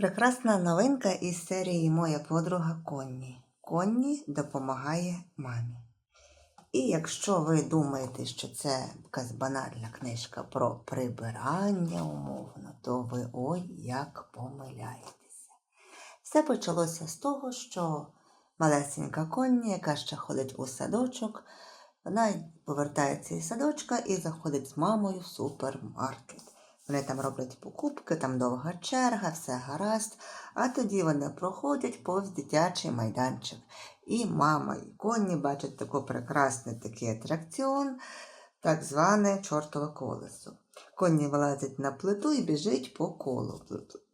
Прекрасна новинка із серії Моя подруга Конні. Конні допомагає мамі. І якщо ви думаєте, що це якась банальна книжка про прибирання умовно, то ви ой як помиляєтеся. Все почалося з того, що малесенька Конні, яка ще ходить у садочок, вона повертається із садочка і заходить з мамою в супермаркет. Вони там роблять покупки, там довга черга, все гаразд. А тоді вони проходять повз дитячий майданчик. І мама, і коні бачать таку прекрасний такий атракціон, так зване чортове колесо. Коні вилазить на плиту і біжить по колу.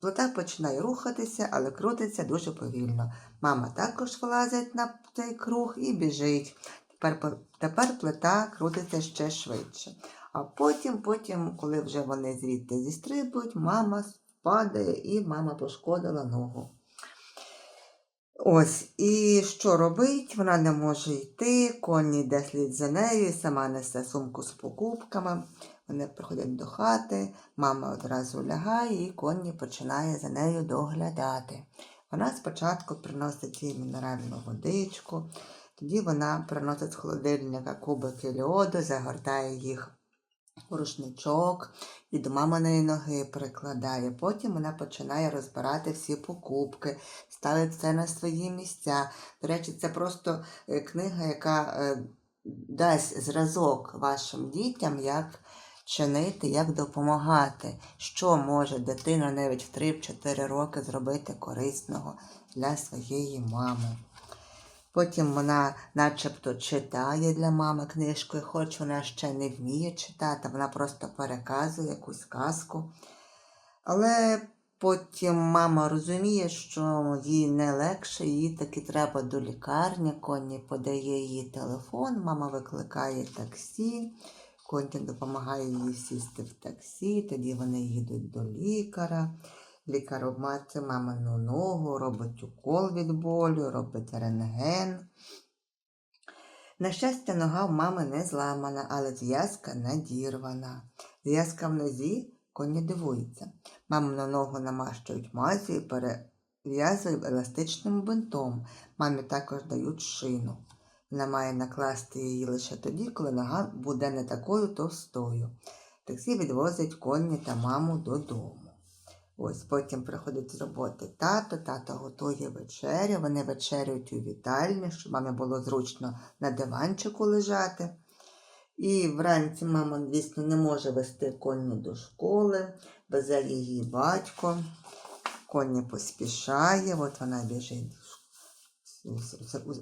Плита починає рухатися, але крутиться дуже повільно. Мама також вилазить на цей круг і біжить. Тепер, тепер плита крутиться ще швидше. А потім, потім, коли вже вони звідти зістрибують, мама падає і мама пошкодила ногу. Ось, і що робить? Вона не може йти, коні йде слід за нею, сама несе сумку з покупками. Вони приходять до хати, мама одразу лягає, і коні починає за нею доглядати. Вона спочатку приносить їй мінеральну водичку, тоді вона приносить з холодильника кубики льоду, загортає їх рушничок і до маминої ноги прикладає. Потім вона починає розбирати всі покупки, ставить все на свої місця. До речі, це просто е, книга, яка е, дасть зразок вашим дітям, як чинити, як допомагати, що може дитина навіть в 3-4 роки зробити корисного для своєї мами. Потім вона начебто читає для мами книжку, і хоч вона ще не вміє читати, вона просто переказує якусь казку. Але потім мама розуміє, що їй не легше, їй таки треба до лікарні. Коні подає їй телефон, мама викликає таксі, Коні допомагає їй сісти в таксі, тоді вони їдуть до лікаря. Лікар обмацує мамину ногу, робить укол від болю, робить рентген. На щастя, нога в мами не зламана, але зв'язка надірвана. Зв'язка в нозі коні дивується. Мамину ногу намащують мазю і перев'язують еластичним бинтом. Мамі також дають шину. Вона має накласти її лише тоді, коли нога буде не такою товстою. Таксі відвозить коні та маму додому. Ось потім приходить з роботи тато, тато готує вечерю, вони вечерюють у вітальні, щоб мамі було зручно на диванчику лежати. І вранці мама, звісно, не може вести коні до школи, везе її батько. Коні поспішає, от вона біжить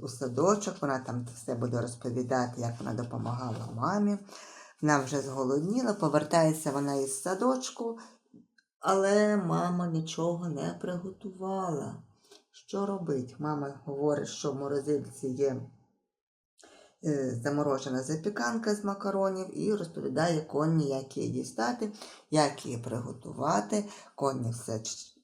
у, садочок, вона там все буде розповідати, як вона допомагала мамі. Вона вже зголодніла, повертається вона із садочку, але мама нічого не приготувала. Що робить? Мама говорить, що в морозильці є е, заморожена запіканка з макаронів і розповідає Конні, як її дістати, як її приготувати. Конні все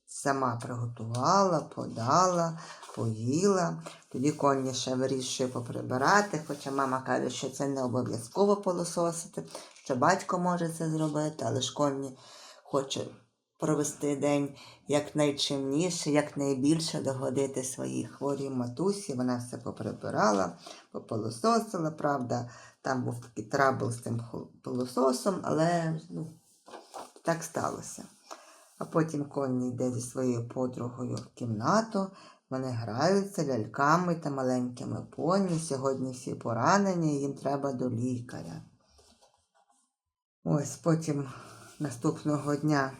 сама приготувала, подала, поїла. Тоді Конні ще вирішує поприбирати, хоча мама каже, що це не обов'язково полососити, що батько може це зробити, але ж Конні хоче провести день якнайчимніше, якнайбільше догодити своїй хворій матусі. Вона все поприбирала, пополососила. Правда, там був такий трабл з цим пилососом, але ну, так сталося. А потім Конні йде зі своєю подругою в кімнату. Вони граються ляльками та маленькими поні. Сьогодні всі поранені, їм треба до лікаря. Ось потім наступного дня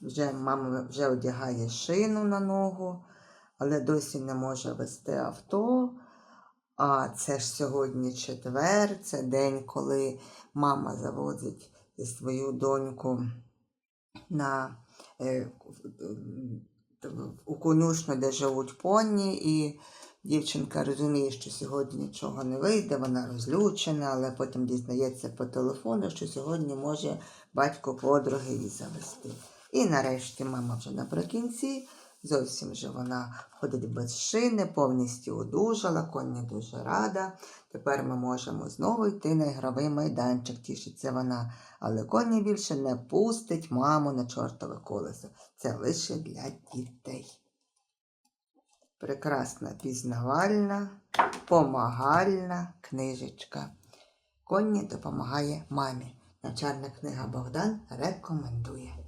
вже мама вже одягає шину на ногу, але досі не може вести авто. А це ж сьогодні четвер, це день, коли мама завозить свою доньку на, е, у конюшню, де живуть поні, і дівчинка розуміє, що сьогодні нічого не вийде, вона розлючена, але потім дізнається по телефону, що сьогодні може батько подруги її завести. І нарешті мама вже наприкінці Зовсім же вона ходить без шини, повністю одужала, коні дуже рада. Тепер ми можемо знову йти на ігровий майданчик, тішиться вона. Але коні більше не пустить маму на чортове колесо. Це лише для дітей. Прекрасна пізнавальна, помагальна книжечка. Конні допомагає мамі. Навчальна книга Богдан рекомендує.